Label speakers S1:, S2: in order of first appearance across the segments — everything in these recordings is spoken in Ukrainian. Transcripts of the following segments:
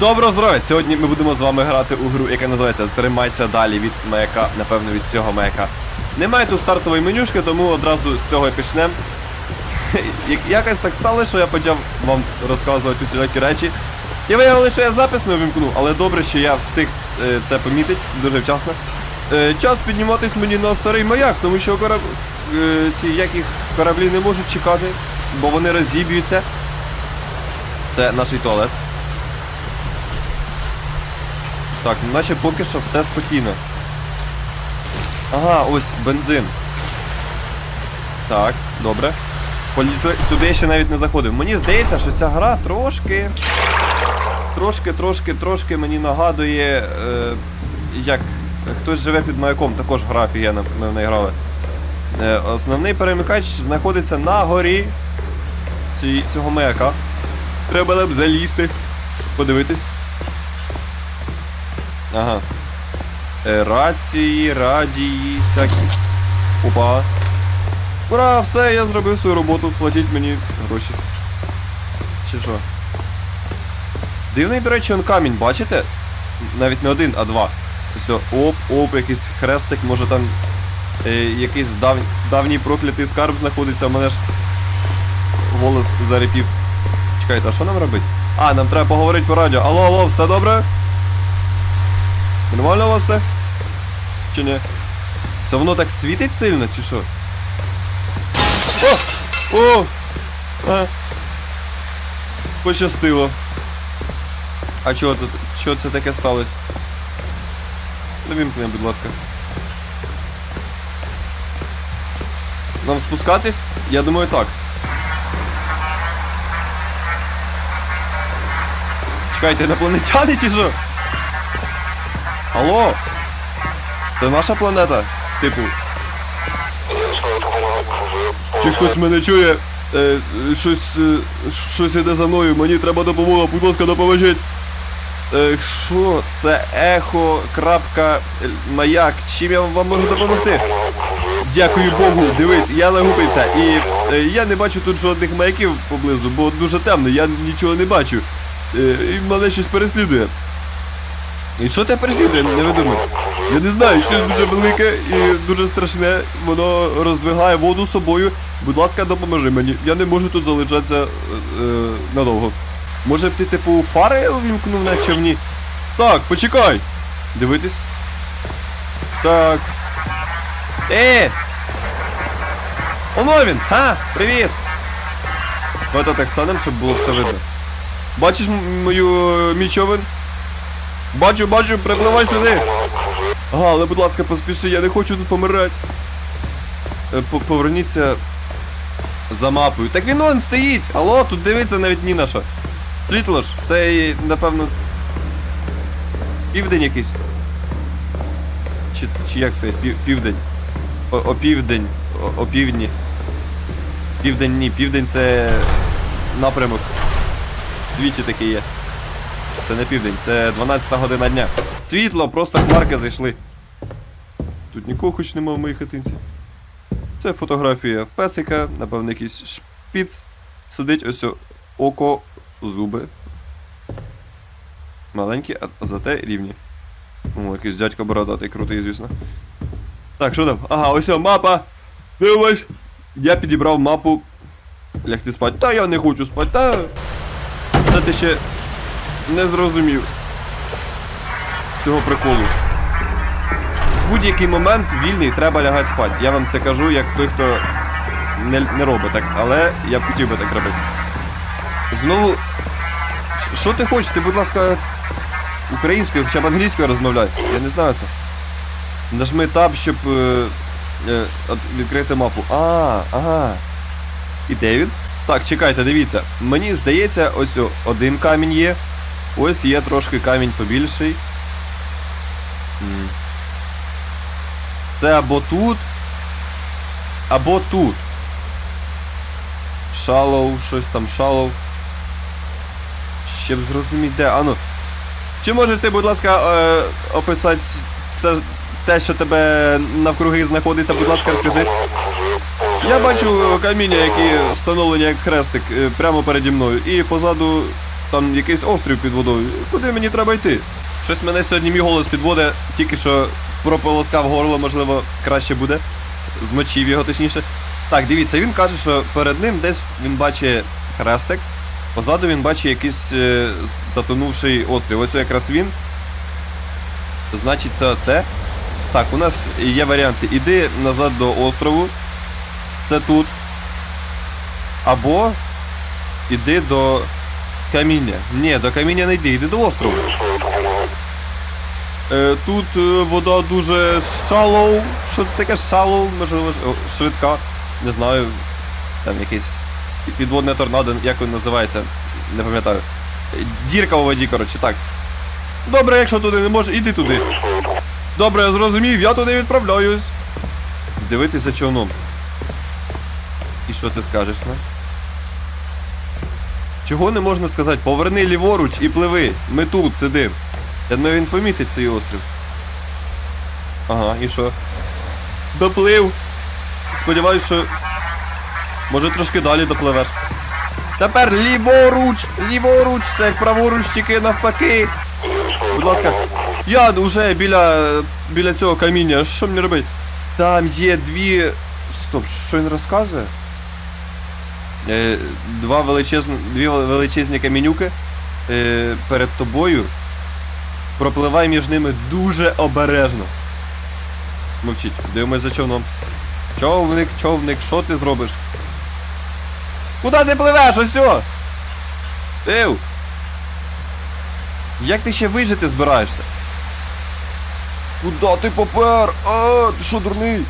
S1: Добро здоров'я! Сьогодні ми будемо з вами грати у гру, яка називається Тримайся далі від маяка, напевно від цього маяка. Немає тут стартової менюшки, тому одразу з цього і почнемо. Якось так стало, що я почав вам розказувати усілякі речі. І виявили, що я запис не увімкнув, але добре, що я встиг е, це помітити дуже вчасно. Е, час підніматись мені на старий маяк, тому що кораб... е, ці яких кораблі не можуть чекати, бо вони розіб'ються. Це наш туалет. Так, ну наче поки що все спокійно. Ага, ось бензин. Так, добре. Полізли. Сюди я ще навіть не заходив. Мені здається, що ця гра трошки. Трошки, трошки, трошки мені нагадує, е, як хтось живе під маяком, також гра офігенна, ми в неї грали. Е, основний перемикач знаходиться на горі ці, цього маяка. Треба нам залізти. Подивитись. Ага. Е, рації, радії, всякі. Опа. Ура, все, я зробив свою роботу. Платіть мені гроші. Чи що? Дивний, до речі, он камінь, бачите? Навіть не один, а два. Все, оп, оп, якийсь хрестик, може там е, якийсь дав... давній проклятий скарб знаходиться, у мене ж голос зарепів. Чекайте, а що нам робити? А, нам треба поговорити по радіо. Алло, алло, все добре? Нормально у вас все? Чи ні? Це воно так світить сильно, чи що? О! О! А. Пощастило. А чого це, чого це таке сталося? Ну будь ласка. Нам спускатись? Я думаю так. Чекайте, інопланетяни чи що? Алло? Це наша планета? Типу. Чи хтось мене чує? Е, щось, е, щось іде за мною, мені треба допомога, будь ласка, допоможіть. Е, що? Це ехо, крапка, е, маяк. Чим я вам можу допомогти? Дякую Богу, дивись, я нагубився. І е, я не бачу тут жодних маяків поблизу, бо дуже темно, я нічого не бачу. Е, і мене щось переслідує. І що тебе переслідує? Не видумай. Я не знаю, щось дуже велике і дуже страшне. Воно роздвигає воду собою. Будь ласка, допоможи мені. Я не можу тут залишатися е, е, надовго. Може б ти, типу, фари увімкнув на човні? Так, почекай. Дивитись. Так. Е! Оно він! Ха! Привіт! Давайте так станемо, щоб було все видно. Бачиш мою е, мій? Бачу, бачу, припливай сюди. Ага, але будь ласка, поспіши, я не хочу тут помирати. Е, Поверніться за мапою. Так він он стоїть! Алло, тут дивиться навіть ні на що. Світло ж, це напевно. Південь якийсь. Чи, чи як це? Пів, південь. О, опівдень. О, опівдні. Південь ні, південь це напрямок. В світі такий є. Це не південь, це 12 година дня. Світло, просто хмарки зайшли. Тут нікого хоч нема в моїй хатинці. Це фотографія в песика, напевно, якийсь шпіц. Сидить ось око, зуби. Маленькі, а зате рівні. О, якийсь дядько бородатий, крутий, звісно. Так, що там? Ага, ось мапа. Дивись. Я підібрав мапу. Лягти спати. Та я не хочу спати, та. Це ти ще не зрозумів цього приколу. В будь-який момент вільний треба лягати спати. Я вам це кажу, як той, хто не, не робить так, але я б хотів би так робити. Знову. Що ти хочеш? Ти, будь ласка, українською, хоча б англійською розмовляй. Я не знаю це. Нажми таб, щоб е, е, відкрити мапу. А, ага. І де він? Так, чекайте, дивіться. Мені здається, ось один камінь є. Ось є трошки камінь побільший. Це або тут, або тут. Шалоу, щось там шалоу. Щоб зрозуміти, де. Ану. Чи можеш ти, будь ласка, е, описати все те, що тебе навкруги знаходиться, будь ласка, розкажи. Я бачу каміння, які встановлені як хрестик е, прямо переді мною. І позаду там якийсь острів під водою. Куди мені треба йти? Щось мене сьогодні мій голос підводить, тільки що прополоскав горло, можливо, краще буде. Змочив його точніше. Так, дивіться, він каже, що перед ним десь він бачить хрестик, позаду він бачить якийсь е, затонувший острів. Ось якраз він. Значить, це оце. Так, у нас є варіанти. Іди назад до острову. Це тут. Або іди до каміння. Ні, до каміння не йди, йди до острову. Е, тут е, вода дуже shallow. Що це таке shallow, можливо, швидка. Не знаю. Там якийсь підводне торнадо, як він називається, не пам'ятаю. Дірка у воді, коротше, так. Добре, якщо туди не можеш, іди туди. Добре, я зрозумів, я туди відправляюсь. Дивитися човном. І що ти скажеш, на? Чого не можна сказати? Поверни ліворуч і пливи. Ми тут сидим. Я думаю, він помітить цей острів. Ага, і що? Доплив. Сподіваюсь, що. Може трошки далі допливеш. Тепер ліворуч! Ліворуч, це як праворуч, тільки навпаки. Будь ласка. Я вже біля біля цього каміння. Що мені робити? Там є дві. Стоп, що він розказує? Е, два величезні, дві величезні камінюки е, перед тобою. Пропливай між ними дуже обережно. Мовчіть, дивимось за човном. Човник, човник, що ти зробиш? Куди ти пливеш? Ось о! Ев! Як ти ще вижити збираєшся? Куда ти попер? А, ти що дурний?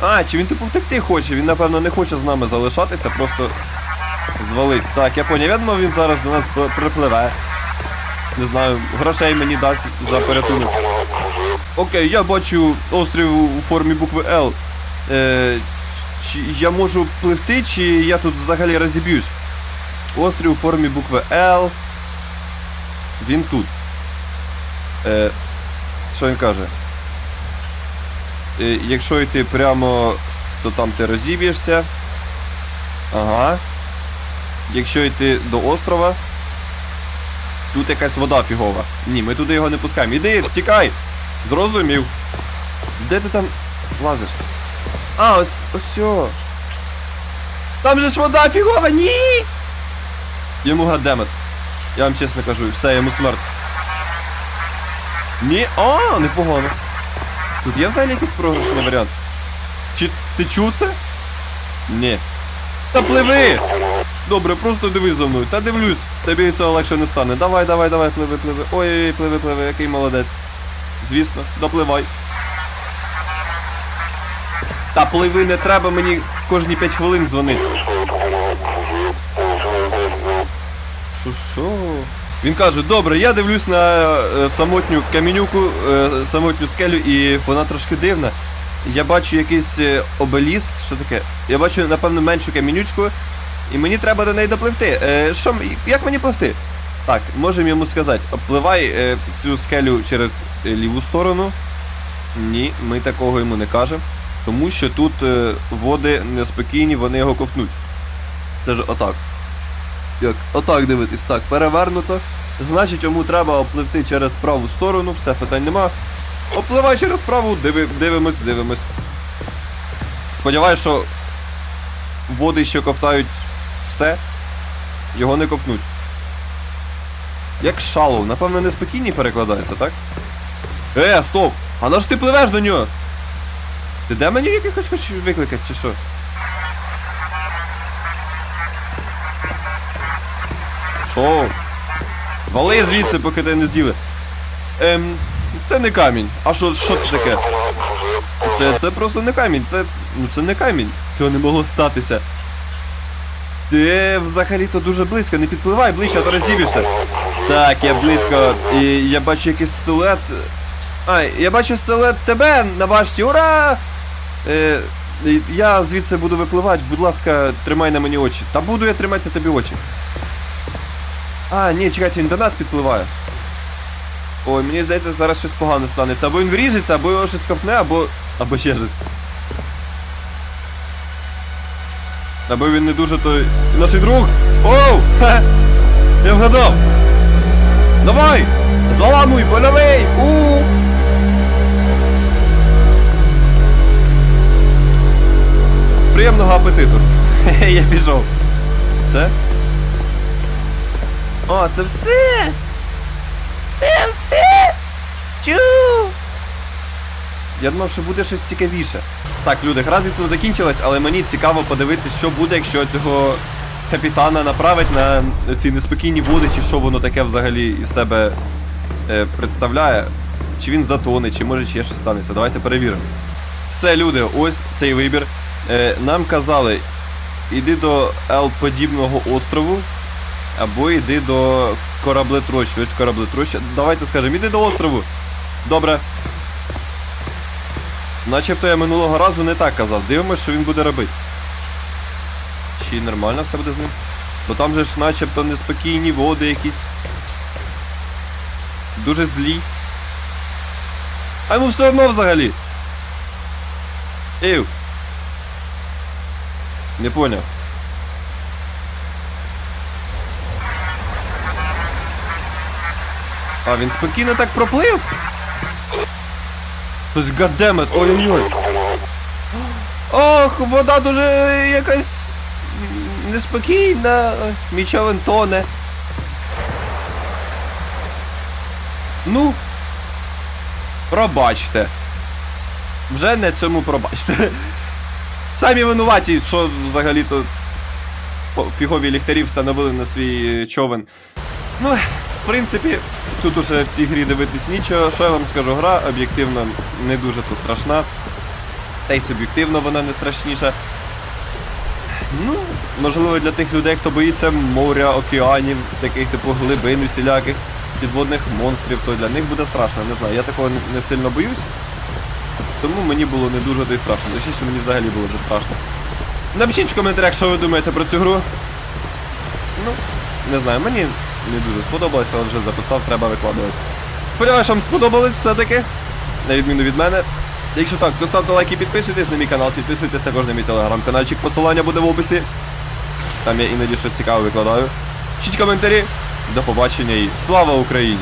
S1: А, чи він типу втекти хоче? Він напевно не хоче з нами залишатися, просто звалить. Так, я поняв, я думав, він зараз до нас припливе. Не знаю, грошей мені дасть за порятунок. Окей, я бачу острів у формі букви Л. Е, чи я можу пливти, чи я тут взагалі розіб'юсь? Острів у формі букви Л. Він тут. Е, що він каже? Е, якщо йти прямо, то там ти розіб'єшся. Ага. Якщо йти до острова, тут якась вода фігова. Ні, ми туди його не пускаємо. Іди, тікай! Зрозумів. Де ти там лазиш? А, ось ось. Там же ж вода фігова, ні! Йому гадемет. Я вам чесно кажу, все, йому смерть. Ні, а, непогано. Тут є взагалі якийсь програшний варіант? Чи ти чув це? Ні. Та пливи! Добре, просто дивись за мною. Та дивлюсь, тобі цього легше не стане. Давай, давай, давай, пливи, пливи. Ой, пливи, пливи, який молодець. Звісно, допливай. Та пливи не треба мені кожні 5 хвилин дзвонити. Що що? Він каже, добре, я дивлюсь на е, самотню камінюку, е, самотню скелю, і вона трошки дивна. Я бачу якийсь е, обеліск, що таке? Я бачу, напевно, меншу камінючку, і мені треба до неї допливти. Е, що, як мені пливти? Так, можемо йому сказати, обпливай е, цю скелю через е, ліву сторону. Ні, ми такого йому не кажемо. Тому що тут е, води неспокійні, вони його ковтнуть. Це ж отак. Як? Отак дивитись, так, перевернуто. Значить, йому треба опливти через праву сторону, все, питань нема. Опливай через праву, диви, дивимось, дивимось. Сподіваюсь, що води, що ковтають все, його не ковтнуть. Як шалов, напевно, неспокійні перекладається, так? Е, стоп! А на ж ти пливеш до нього? Ти де мені якихось хочеш викликати, чи що? Що? Вали звідси, поки тебе не з'їли. Ем, це не камінь. А що, що це таке? Це, це просто не камінь, це. Ну це не камінь. Цього не могло статися. Ти взагалі-то дуже близько, не підпливай ближче, а то розіб'єшся. Так, я близько. І я бачу якийсь силует. А, я бачу силует тебе на башті. Ура! Е, я звідси буду випливати, будь ласка, тримай на мені очі. Та буду я тримати на тобі очі. А, ні, чекайте, він до нас підпливає. Ой, мені здається, зараз щось погане станеться. Або він вріжеться, або його щось ковтне, або. або ще щось. Або він не дуже той. Наш друг! Оу! Ха! Я вгадав! Давай! Заламуй, больовий! у Приємного апетиту. Хе-хе, я пішов. Це? О, це все! Це все! Чу! Я думав, що буде щось цікавіше. Так, люди, гра, звісно, закінчилась, але мені цікаво подивитись, що буде, якщо цього капітана направить на ці неспокійні води, чи що воно таке взагалі із себе е, представляє. Чи він затоне, чи може ще щось станеться. Давайте перевіримо. Все, люди, ось цей вибір. Е, нам казали, іди до L-подібного острову, або йди до кораблетрощі. Ось кораблетроща. Давайте скажемо, іди до острову. Добре. Начебто я минулого разу не так казав. Дивимось, що він буде робити. Чи нормально все буде з ним? Бо там же ж начебто неспокійні води якісь. Дуже злі. А йому все одно взагалі. Ів. Не поняв. А, він спокійно так проплив? Тось гаддемет, ой-ой-ой. Ох, вода дуже якась неспокійна, мій човен тоне. Ну, пробачте. Вже не цьому пробачте. Самі винуваті, що взагалі-то фігові ліхтарі встановили на свій човен. Ну, в принципі, тут уже в цій грі дивитись нічого. Що я вам скажу, гра об'єктивно не дуже то страшна. Та й суб'єктивно вона не страшніша. Ну, можливо, для тих людей, хто боїться моря, океанів, таких типу глибин усіляких, підводних монстрів, то для них буде страшно. Не знаю, я такого не- сильно боюсь. Тому мені було не дуже й страшно. Точніше, мені взагалі було не страшно. Напишіть в коментарях, що ви думаєте про цю гру. Ну, не знаю, мені не дуже сподобалося, але вже записав, треба викладувати. Сподіваюся, вам сподобалось все-таки, на відміну від мене. Якщо так, то ставте лайк і підписуйтесь на мій канал, підписуйтесь також на мій телеграм-каналчик, посилання буде в описі. Там я іноді щось цікаве викладаю. Пишіть коментарі. До побачення і слава Україні!